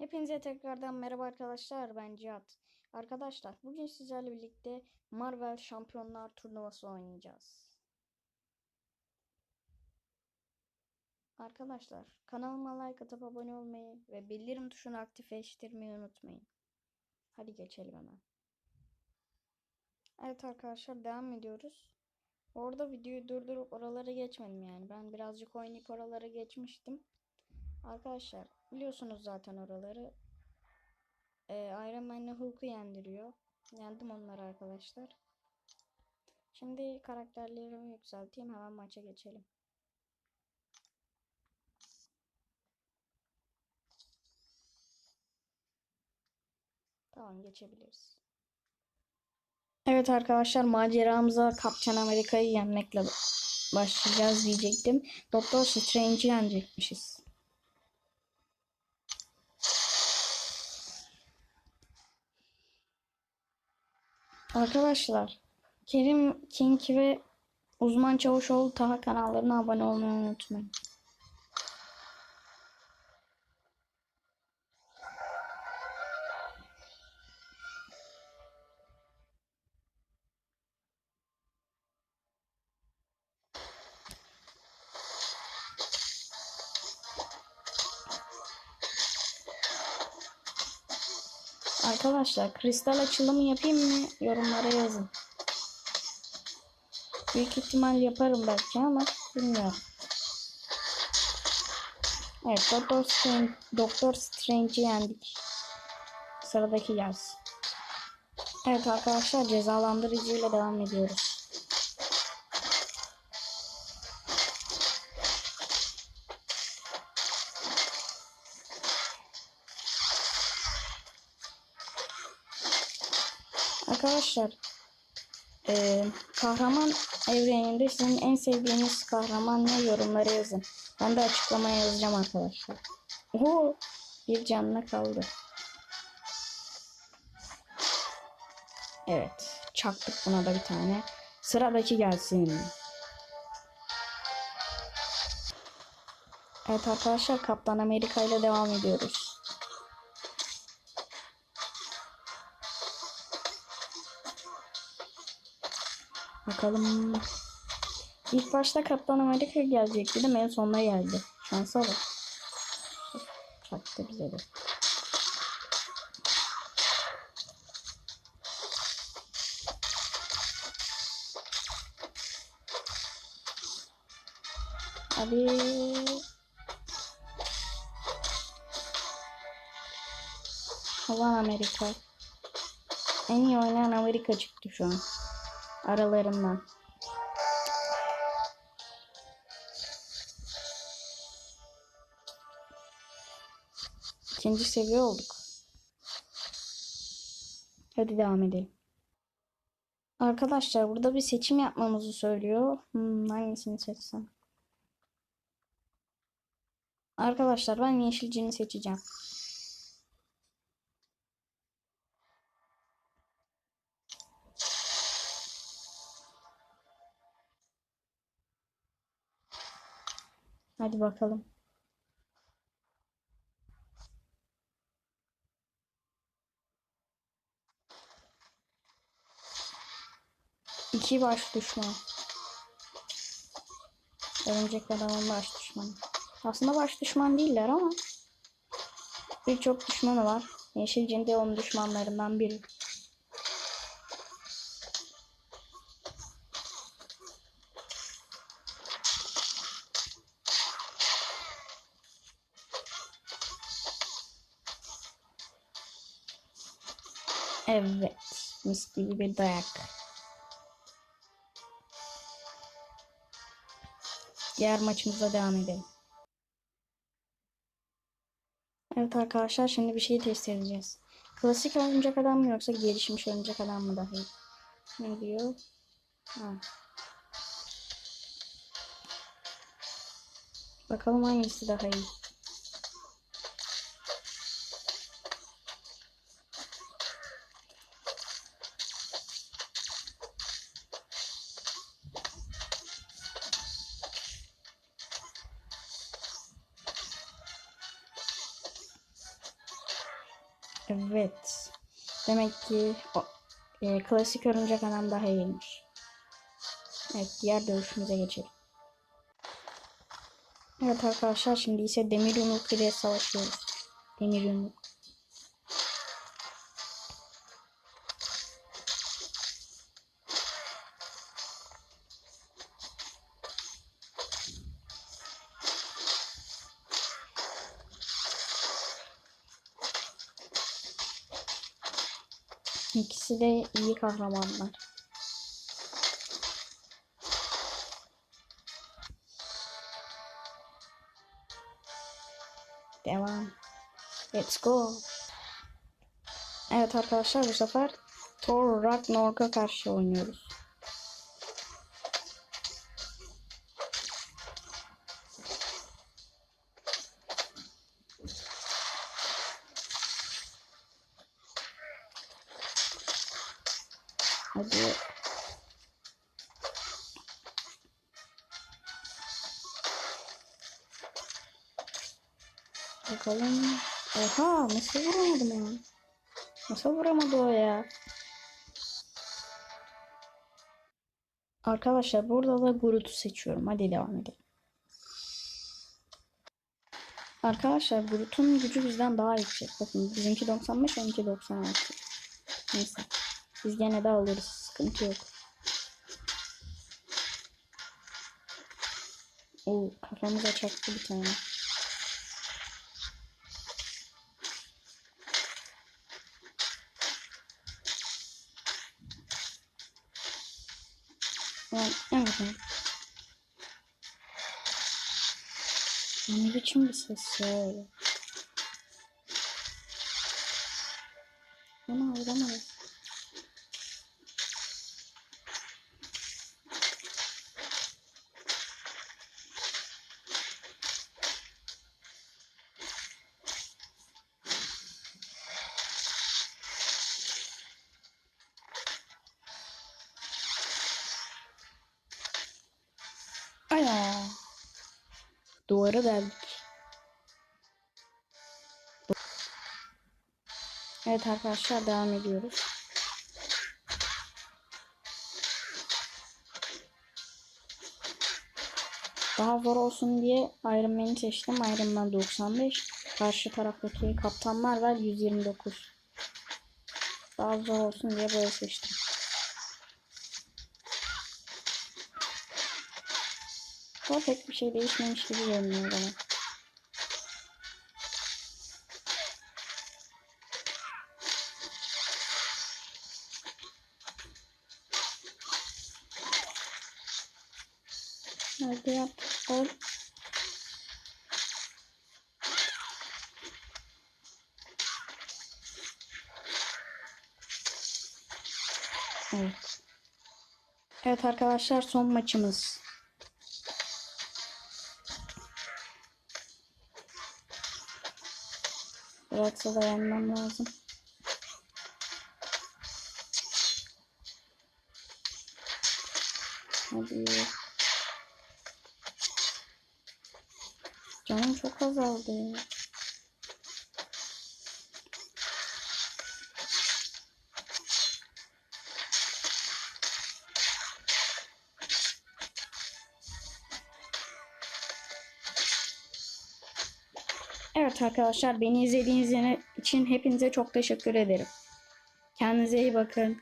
Hepinize tekrardan merhaba arkadaşlar ben Cihat. Arkadaşlar bugün sizlerle birlikte Marvel Şampiyonlar Turnuvası oynayacağız. Arkadaşlar kanalıma like atıp abone olmayı ve bildirim tuşunu aktifleştirmeyi unutmayın. Hadi geçelim hemen. Evet arkadaşlar devam ediyoruz. Orada videoyu durdurup oralara geçmedim yani. Ben birazcık oynayıp oralara geçmiştim. Arkadaşlar biliyorsunuz zaten oraları. Ee, Iron Man'le Hulk'u yendiriyor. Yendim onları arkadaşlar. Şimdi karakterlerimi yükselteyim. Hemen maça geçelim. Tamam geçebiliriz. Evet arkadaşlar maceramıza Kaptan Amerika'yı yenmekle başlayacağız diyecektim. Doktor Strange'i yenecekmişiz. Arkadaşlar Kerim King ve Uzman Çavuşoğlu Taha kanallarına abone olmayı unutmayın. Arkadaşlar kristal açılımı yapayım mı? Yorumlara yazın. Büyük ihtimal yaparım belki ama bilmiyorum. Evet Doktor Strange, Doktor Strange'i yendik. Sıradaki gelsin. Evet arkadaşlar cezalandırıcıyla devam ediyoruz. Arkadaşlar eee, kahraman evreninde sizin en sevdiğiniz kahraman ne yorumlara yazın. Ben de açıklamaya yazacağım arkadaşlar. Oo, bir canına kaldı. Evet. Çaktık buna da bir tane. Sıradaki gelsin. Evet arkadaşlar Kaptan Amerika ile devam ediyoruz. Bakalım. İlk başta Kaptan Amerika gelecek dedim en sonuna geldi. Şansa bak. Çaktı bize de. Hadi. Ulan Amerika. En iyi oynayan Amerika çıktı şu an. Aralarından. İkinci seviye olduk. Hadi devam edelim. Arkadaşlar burada bir seçim yapmamızı söylüyor. Hmm, hangisini seçsem? Arkadaşlar ben yeşilcini seçeceğim. Hadi bakalım. İki baş düşman. Örümcek adamın baş düşmanı. Aslında baş düşman değiller ama birçok düşmanı var. Yeşilcin de onun düşmanlarından biri. Evet. Mis gibi bir dayak. Diğer maçımıza devam edelim. Evet arkadaşlar şimdi bir şeyi test edeceğiz. Klasik oyuncak adam mı yoksa gelişmiş oyuncak adam mı daha iyi? Ne diyor? Ha. Bakalım hangisi daha iyi. Evet. Demek ki o, e, klasik örümcek adam daha iyiymiş. Evet diğer dövüşümüze geçelim. Evet arkadaşlar şimdi ise demir yumruk ile savaşıyoruz. Demir yumruk. İkisi de iyi kahramanlar. Devam. Let's go. Evet arkadaşlar bu sefer Thor Ragnarok'a karşı oynuyoruz. Hadi. Bakalım. Oha nasıl vuramadım ya? Nasıl vuramadı o ya? Arkadaşlar burada da Groot'u seçiyorum. Hadi devam edelim. Arkadaşlar Groot'un gücü bizden daha yüksek. Bakın bizimki 95, onunki 96. Neyse. Biz gene de alırız. Sıkıntı yok. Oo kafamıza çaktı bir tane. Yani, evet evet. Ne biçim bir ses ya öyle. Ama vuramadım. Aya. Duvara deldik. Evet arkadaşlar devam ediyoruz. Daha zor olsun diye Iron Man'i seçtim. Iron Man 95. Karşı taraftaki Kaptan Marvel 129. Daha zor olsun diye böyle seçtim. Ama pek bir şey değişmemiş gibi görünüyor bana. Hadi yap. Ol. Evet. Evet arkadaşlar son maçımız. Yoksa da lazım. Hadi. Canım çok azaldı. Evet arkadaşlar beni izlediğiniz için hepinize çok teşekkür ederim. Kendinize iyi bakın.